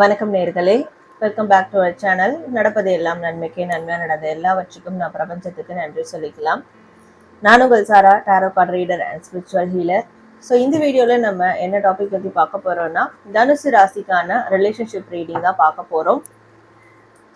வணக்கம் நேர்களே. Welcome back to our channel நடப்பது எல்லாம் நன்மைக்கே நன்மையாக நடந்த எல்லாவற்றுக்கும் நான் பிரபஞ்சத்துக்கு நன்றி சொல்லிக்கலாம். நான் உங்கள் Sara tarot card reader and spiritual healer so இந்த வீடியோவில் நம்ம என்ன டாபிக் பற்றி பார்க்க போகிறோம்னா தனுசு ராசிக்கான ரிலேஷன்ஷிப் ரீடிங் தான் பார்க்க போகிறோம்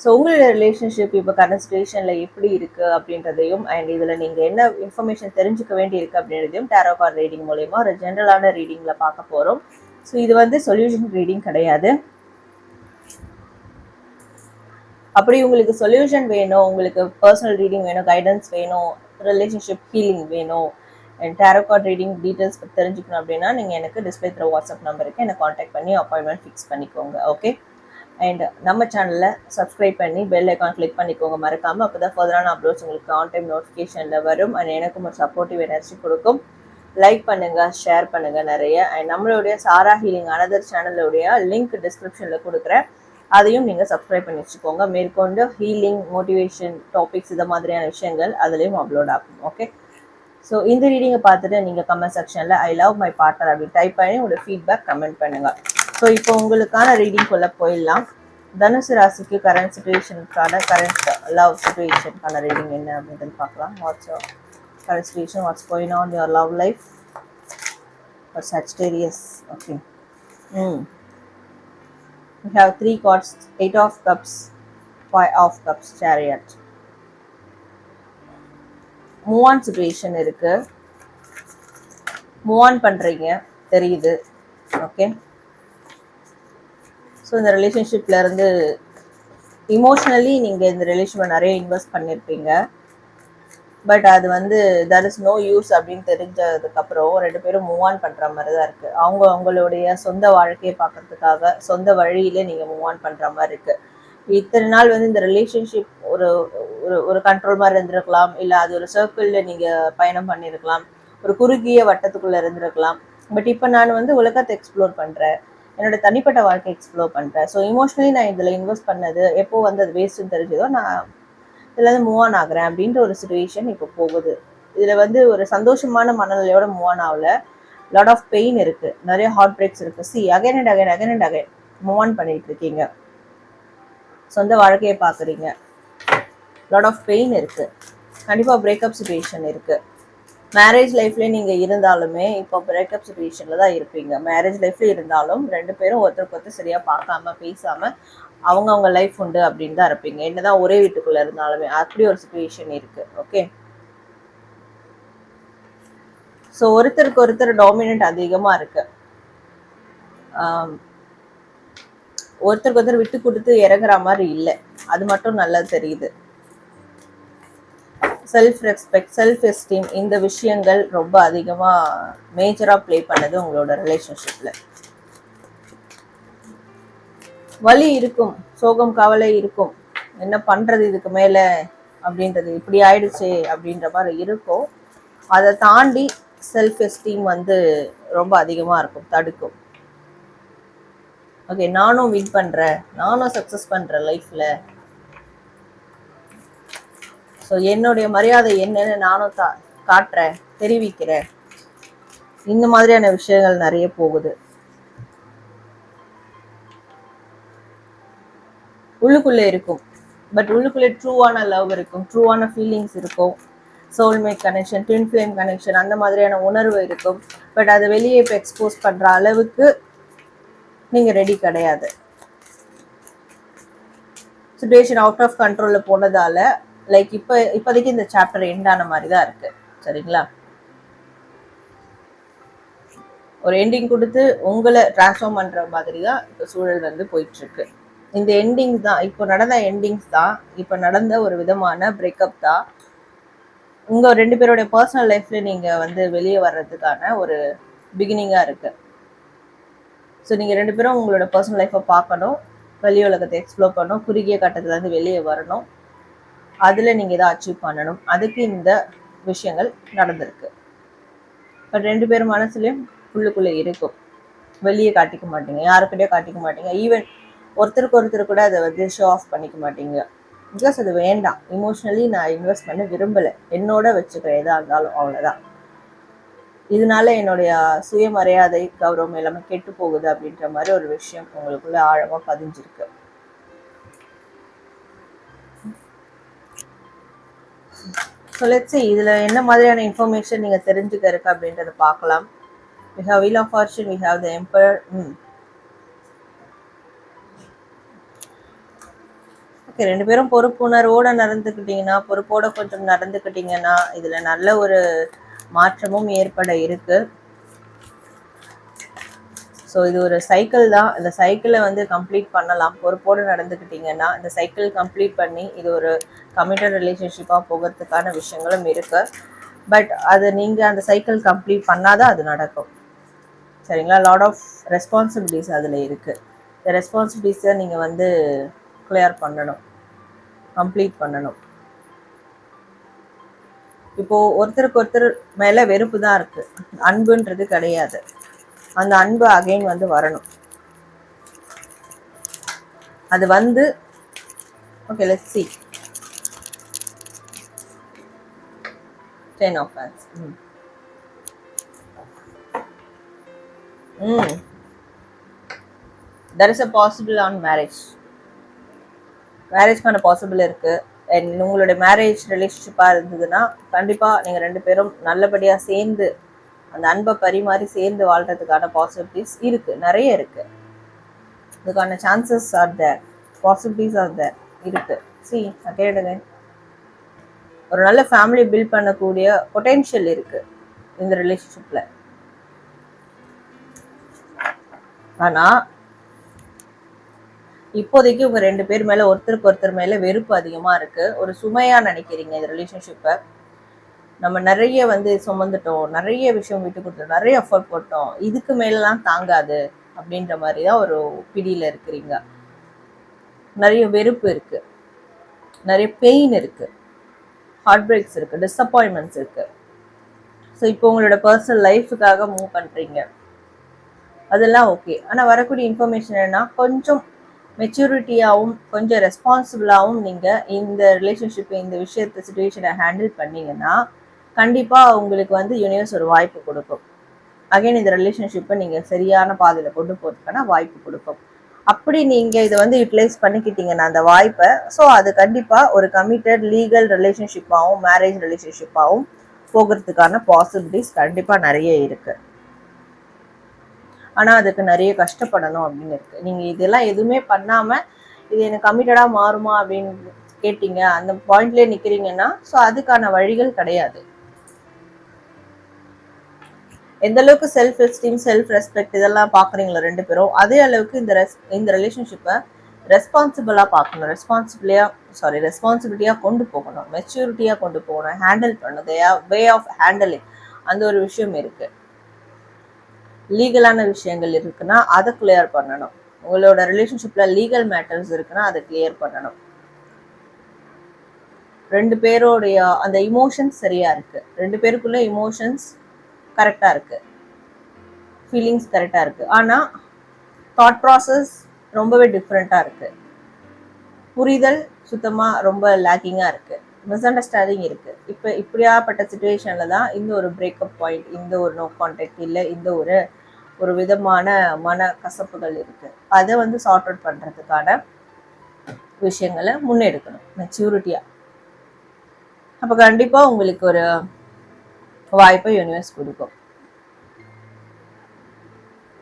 ஸோ உங்களோட ரிலேஷன்ஷிப் இப்போ கரண்ட் சுச்சுவேஷனில் எப்படி இருக்குது அப்படின்றதையும் அண்ட் இதில் நீங்கள் என்ன இன்ஃபர்மேஷன் தெரிஞ்சுக்க வேண்டி அப்படின்றதையும் டேரோ கார்ட் ரீடிங் மூலயமா ஒரு ஜென்ரலான ரீடிங்கில் பார்க்க போகிறோம் ஸோ இது வந்து சொல்யூஷன் ரீடிங் கிடையாது. அப்படி உங்களுக்கு சொல்யூஷன் வேணும் உங்களுக்கு பர்சனல் ரீடிங் வேணும் கைடன்ஸ் வேணும் ரிலேஷன்ஷிப் ஹீலிங் வேணும் அண்ட் டேரோ ரீடிங் டீட்டெயில்ஸ் தெரிஞ்சுக்கணும் அப்படின்னா நீங்கள் எனக்கு டிஸ்பிளே த்ரோ வாட்ஸ்அப் நம்பருக்கு என்னை காண்டாக்ட் பண்ணி அப்பாயின்மெண்ட் ஃபிக்ஸ் பண்ணிக்கோங்க ஓகே அண்ட் நம்ம சேனலில் சப்ஸ்கிரைப் பண்ணி பெல் ஐக்கான் கிளிக் பண்ணிக்கோங்க மறக்காமல் அப்போ தான் ஃபர்தரான அப்லோட்ஸ் உங்களுக்கு ஆன் டைம் நோட்டிஃபிகேஷனில் வரும் அண்ட் எனக்கும் ஒரு சப்போர்ட்டிவ் எனர்ஜி கொடுக்கும். லைக் பண்ணுங்கள் ஷேர் பண்ணுங்கள் நிறைய அண்ட் நம்மளுடைய சாரா ஹீலிங் அனதர் சேனலுடைய லிங்க் டிஸ்கிரிப்ஷனில் கொடுக்குறேன். அதையும் நீங்கள் சப்ஸ்கிரைப் பண்ணி வச்சுக்கோங்க. மேற்கொண்டு ஹீலிங் மோட்டிவேஷன் டாபிக்ஸ் இது மாதிரியான விஷயங்கள் அதுலேயும் அப்லோட் ஆகும். ஓகே ஸோ இந்த ரீடிங்கை பார்த்துட்டு நீங்கள் கமெண்ட் செக்ஷனில் ஐ லவ் மை பார்ட்னர் அப்படி டைப் பண்ணி உங்களோட ஃபீட்பேக் கமெண்ட் பண்ணுங்கள் ஸோ இப்போ உங்களுக்கான ரீடிங்குள்ளே போயிடலாம். தனுசு ராசிக்கு கரண்ட் சுச்சுவேஷனுக்கான கரண்ட் லவ் சுச்சுவேஷனுக்கான ரீடிங் என்ன அப்படின்றது பார்க்கலாம். What's current situation what's going on your love life for Sagittarius okay hmm We have three cards, eight of cups, five of cups, chariot. Move on situation இருக்கு. Move on பண்றீங்க. தெரியுது. Okay so இந்த ரிலேஷன்ஷிப்ல இருந்து emotionally நீங்க இந்த ரிலேஷன்ஷிப்ல நிறைய இன்வெஸ்ட் பண்ணியிருப்பீங்க பட் அது வந்து தர் இஸ் நோ யூஸ் அப்படின்னு தெரிஞ்சதுக்கு அப்புறம் ரெண்டு பேரும் மூவ் ஆன் பண்ற மாதிரி தான் இருக்கு. அவங்க அவங்களுடைய சொந்த வாழ்க்கையை பார்க்கறதுக்காக சொந்த வழியில நீங்க மூவ் ஆன் பண்ற மாதிரி இருக்கு. இத்தனை நாள் வந்து இந்த ரிலேஷன்ஷிப் ஒரு ஒரு ஒரு கண்ட்ரோல் மாதிரி இருந்திருக்கலாம். இல்லை அது ஒரு சர்க்கிளில் நீங்கள் பயணம் பண்ணியிருக்கலாம் ஒரு குறுகிய வட்டத்துக்குள்ளே இருந்திருக்கலாம். பட் இப்போ நான் வந்து உலகத்தை எக்ஸ்ப்ளோர் பண்ணுறேன் என்னோட தனிப்பட்ட வாழ்க்கை எக்ஸ்ப்ளோர் பண்ணுறேன் ஸோ இமோஷனலி நான் இதில் இன்வெஸ்ட் பண்ணது எப்போ வந்து அது வேஸ்ட்டுன்னு தெரிஞ்சதோ நான் இதுலேருந்து மூவ் ஆன் ஆகுறேன் அப்படின்ற ஒரு சுச்சுவேஷன் இப்போ போகுது. இதில் வந்து ஒரு சந்தோஷமான மனநிலையோட மூவ் ஆன் ஆகல. லாட் ஆஃப் பெயின் இருக்குது நிறைய ஹார்ட் பிரேக்ஸ் இருக்குது see again and again again and again move on பண்ணிட்டு இருக்கீங்க. சொந்த வாழ்க்கையை பார்க்குறீங்க. லாட் ஆஃப் பெயின் இருக்குது கண்டிப்பாக பிரேக்கப் சுச்சுவேஷன் இருக்குது மேரேஜ் லைஃப்லேயே நீங்கள் இருந்தாலுமே இப்போ பிரேக்கப் சுச்சுவேஷனில் தான் இருப்பீங்க. மேரேஜ் லைஃப்ல இருந்தாலும் ரெண்டு பேரும் ஒருத்தருக்கு ஒருத்தர் சரியாக பார்க்காம பேசாமல் அவங்க அவங்க லைஃப் உண்டு அப்படின்னு தான் இருப்பீங்க. என்னதான் ஒரே வீட்டுக்குள்ளே இருந்தாலுமே அப்படி ஒரு சுச்சுவேஷன் இருக்குது ஓகே ஸோ ஒருத்தருக்கு ஒருத்தர் டாமினன்ட் அதிகமாக இருக்கு. ஒருத்தருக்கு ஒருத்தர் விட்டு கொடுத்து இறங்குற மாதிரி இல்லை. அது மட்டும் நல்லா தெரியுது. செல்ஃப் ரெஸ்பெக்ட் செல்ஃப் எஸ்டீம் இந்த விஷயங்கள் ரொம்ப அதிகமாக மேஜராக ப்ளே பண்ணது உங்களோட ரிலேஷன்ஷிப்பில் வலி இருக்கும் சோகம் கவலை இருக்கும். என்ன பண்ணுறது இதுக்கு மேலே? அப்படின்றது இப்படி ஆயிடுச்சு அப்படின்ற மாதிரி இருக்கும். அதை தாண்டி செல்ஃப் எஸ்டீம் வந்து ரொம்ப அதிகமாக இருக்கும் தடுக்கும். ஓகே நானும் வின் பண்ணுறேன் நானும் சக்ஸஸ் பண்ணுறேன் லைஃப்பில் ஸோ என்னுடைய மரியாதை என்னன்னு நானும் கா காட்டுறேன் தெரிவிக்கிறேன். இந்த மாதிரியான விஷயங்கள் நிறைய போகுது. உள்ளுக்குள்ளே இருக்கும். பட் உள்ளுக்குள்ளே ட்ரூவான லவ் இருக்கும். ட்ரூவான ஃபீலிங்ஸ் இருக்கும். Soulmate connection twin flame connection அந்த மாதிரியான உணர்வு இருக்கும். பட் அதை வெளியே இப்போ எக்ஸ்போஸ் பண்ணுற அளவுக்கு நீங்கள் ரெடி கிடையாது. சுச்சுவேஷன் அவுட் ஆஃப் கண்ட்ரோலில் போனதால் லைக் இப்போ இப்போதைக்கு இந்த சாப்டர் எண்ட் ஆன மாதிரி தான் இருக்குது சரிங்களா? ஒரு எண்டிங் கொடுத்து உங்களை டிரான்ஸ்ஃபார்ம் பண்ணுற மாதிரி தான் இப்போ சூழல் வந்து போயிட்டுருக்கு இந்த எண்டிங் தான். இப்போ நடந்த எண்டிங்ஸ் தான். இப்போ நடந்த ஒரு விதமான பிரேக்கப் தான். உங்கள் ரெண்டு பேருடைய பர்சனல் லைஃப்ல நீங்கள் வந்து வெளியே வர்றதுக்கான ஒரு பிகினிங்காக இருக்கு. ஸோ நீங்கள் ரெண்டு பேரும் உங்களோட பர்சனல் லைஃப்பை பார்க்கணும். வெளி உலகத்தை எக்ஸ்ப்ளோர் பண்ணணும். குறுகிய கட்டத்துலேருந்து வெளியே வரணும். அதில் நீங்கள் இதை அச்சீவ் பண்ணணும். அதுக்கு இந்த விஷயங்கள் நடந்திருக்கு. பட் ரெண்டு பேர் மனசுலையும் உள்ளுக்குள்ளே இருக்கும். வெளியே காட்டிக்க மாட்டீங்க. யாருக்கிட்டே காட்டிக்க மாட்டீங்க. ஈவன் ஒருத்தருக்கு ஒருத்தர் கூட அதை வந்து ஷோ ஆஃப் பண்ணிக்க மாட்டீங்க. பிகாஸ் அது வேண்டாம். இமோஷ்னலி நான் இன்வெஸ்ட் பண்ண விரும்பலை. என்னோட வச்சுக்கிறேன் எதாக இருந்தாலும் அவ்வளோதான் இதனால என்னுடைய சுயமரியாதை கௌரவம் எல்லாமே கெட்டு போகுது அப்படின்ற மாதிரி ஒரு விஷயம் உங்களுக்குள்ள ஆழமா பதிஞ்சிருக்கு. ஸோ லெட்ஸ் இதுல என்ன மாதிரியான இன்ஃபர்மேஷன் நீங்க தெரிஞ்சுக்க இருக்கு அப்படின்றத பார்க்கலாம். We have wheel of fortune we have the ember hmm. Okay ரெண்டு பேரும் பொறுப்புணர்வோட நடந்துக்கிட்டீங்கன்னா பொறுப்போட கொஞ்சம் நடந்துக்கிட்டீங்கன்னா இதுல நல்ல ஒரு மாற்றமும் ஏற்பட இருக்கு. ஸோ இது ஒரு சைக்கிள் தான். இந்த சைக்கிளை வந்து கம்ப்ளீட் பண்ணலாம். பொறுப்போடு நடந்துக்கிட்டிங்கன்னா இந்த சைக்கிள் கம்ப்ளீட் பண்ணி இது ஒரு கமிட்டட் ரிலேஷன்ஷிப்பாக போகிறதுக்கான விஷயங்களும் இருக்குது பட் அது நீங்கள் அந்த சைக்கிள் கம்ப்ளீட் பண்ணாதான் அது நடக்கும். சரிங்களா? லாட் ஆஃப் ரெஸ்பான்சிபிலிட்டிஸ் அதில் இருக்குது இந்த ரெஸ்பான்சிபிலிட்டிஸை நீங்கள் வந்து கிளியர் பண்ணணும். கம்ப்ளீட் பண்ணணும். இப்போ ஒருத்தருக்கு ஒருத்தர் மேல வெறுப்பு தான் இருக்கு. அன்புன்றது கிடையாது. அந்த அன்பு அகைன் வந்து வரணும். அது வந்து okay let see ten of hands hmm hmm there is a possible on marriage மேரேஜ்க்கான possible இருக்கு. அண்ட் உங்களுடைய மேரேஜ் ரிலேஷன்ஷிப்பாக இருந்ததுன்னா கண்டிப்பாக நீங்கள் ரெண்டு பேரும் நல்லபடியாக சேர்ந்து அந்த அன்பை பரிமாறி சேர்ந்து வாழ்கிறதுக்கான பாசிபிலிட்டிஸ் இருக்குது நிறைய இருக்குது இதுக்கான chances are there possibilities are there இருக்கு. சி கேளுங்க ஒரு நல்ல ஃபேமிலி பில்ட் பண்ணக்கூடிய பொட்டென்ஷியல் இருக்குது இந்த ரிலேஷன்ஷிப்பில் ஆனால் இப்போதைக்கு உங்க ரெண்டு பேர் மேல ஒருத்தருக்கு ஒருத்தர் மேல வெறுப்பு அதிகமா இருக்கு. ஒரு சுமையா நினைக்கிறீங்க இந்த ரிலேஷன்ஷிப்பை நம்ம நிறைய வந்து சுமந்துட்டோம் நிறைய விஷயம் விட்டு கொடுத்தோம் நிறைய எஃபர்ட் போட்டோம். இதுக்கு மேலலாம் தாங்காது அப்படின்ற மாதிரி தான் ஒரு பிடியில இருக்கிறீங்க. நிறைய வெறுப்பு இருக்கு. நிறைய பெயின் இருக்கு. ஹார்ட் பிரேக்ஸ் இருக்கு. டிஸப்பாயின்மெண்ட்ஸ் இருக்கு. ஸோ இப்போ உங்களோட பர்சனல் லைஃபுக்காக மூவ் பண்றீங்க. அதெல்லாம் ஓகே ஆனால் வரக்கூடிய இன்ஃபர்மேஷன் என்னன்னா கொஞ்சம் மெச்சூரிட்டியாகவும் கொஞ்சம் ரெஸ்பான்சிபிளாகவும் நீங்கள் இந்த ரிலேஷன்ஷிப் இந்த விஷயத்தை சுச்சுவேஷனை ஹேண்டில் பண்ணீங்கன்னா கண்டிப்பாக உங்களுக்கு வந்து யூனிவர்ஸ் ஒரு வாய்ப்பு கொடுக்கும். அகைன் இந்த ரிலேஷன்ஷிப்பை நீங்கள் சரியான பாதையில் கொண்டு போகிறதுக்கான வாய்ப்பு கொடுக்கும். அப்படி நீங்கள் இதை வந்து யூட்டிலைஸ் பண்ணிக்கிட்டீங்கன்னா அந்த வாய்ப்பை ஸோ அது கண்டிப்பாக ஒரு கமிட்டட் லீகல் ரிலேஷன்ஷிப்பாகவும் மேரேஜ் ரிலேஷன்ஷிப்பாகவும் போகிறதுக்கான பாசிபிலிட்டிஸ் கண்டிப்பாக நிறைய இருக்குது ஆனால் அதுக்கு நிறைய கஷ்டப்படணும் அப்படின்னு இருக்கு. நீங்கள் இதெல்லாம் எதுவுமே பண்ணாமல் இது எனக்கு கமிட்டடாக மாறுமா அப்படின்னு கேட்டீங்க அந்த பாயிண்ட்லேயே நிற்கிறீங்கன்னா ஸோ அதுக்கான வழிகள் கிடையாது. எந்த அளவுக்கு செல்ஃப் எஸ்டீம் செல்ஃப் ரெஸ்பெக்ட் இதெல்லாம் பார்க்குறீங்களோ ரெண்டு பேரும் அதே அளவுக்கு இந்த ரெஸ் இந்த ரிலேஷன்ஷிப்பை ரெஸ்பான்சிபிளாக பார்க்கணும் ரெஸ்பான்சிபிளியாக சாரி ரெஸ்பான்சிபிலிட்டியாக கொண்டு போகணும். மெச்சூரிட்டியாக கொண்டு போகணும். ஹேண்டில் பண்ணணும். தே வே ஆஃப் ஹேண்டலிங் அந்த ஒரு விஷயம் இருக்குது லீகலான விஷயங்கள் இருக்குன்னா அதை கிளியர் பண்ணணும். உங்களோட ரிலேஷன்ஷிப்பில் லீகல் மேட்டர்ஸ் இருக்குன்னா அதை கிளியர் பண்ணணும். ரெண்டு பேரோடைய அந்த இமோஷன்ஸ் சரியாக இருக்குது ரெண்டு பேருக்குள்ள இமோஷன்ஸ் கரெக்டாக இருக்கு. ஃபீலிங்ஸ் கரெக்டாக இருக்குது ஆனால் தாட் ப்ராசஸ் ரொம்பவே டிஃப்ரெண்ட்டாக இருக்குது புரிதல் சுத்தமாக ரொம்ப லேக்கிங்காக இருக்குது மிஸ் அண்டர்ஸ்டாண்டிங் இருக்குது இப்போ இப்படியாப்பட்ட சுச்சுவேஷனில் தான் இந்த ஒரு பிரேக்கப் பாயிண்ட் இந்த ஒரு நோ கான்டாக்ட் இல்லை இந்த ஒரு ஒரு விதமான மன கசப்புகள் இருக்கு. அதை வந்து சார்ட் அவுட் பண்றதுக்கான விஷயங்களை முன்னெடுக்கணும். மெச்சூரிட்டியா அப்ப கண்டிப்பா உங்களுக்கு ஒரு வாய்ப்பை யூனிவர்ஸ் கொடுக்கும்.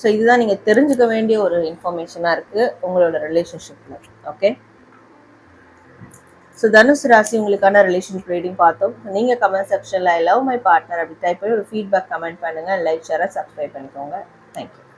ஸோ இதுதான் நீங்க தெரிஞ்சுக்க வேண்டிய ஒரு இன்ஃபர்மேஷனா இருக்கு உங்களோட ரிலேஷன்ஷிப்ல ஓகே ஸோ தனுசு ராசி உங்களுக்கான ரிலேஷன்ஷிப் ரீடிங் பார்த்தோம். நீங்கள் கமெண்ட் செக்ஷனில் லவ் மை பார்ட்னர் அப்படி டைப் பண்ணி ஒரு ஃபீட்பேக் கமெண்ட் பண்ணுங்கள் லைக் ஷேராக சப்ஸ்கிரைப் பண்ணிக்கோங்க. Thank you.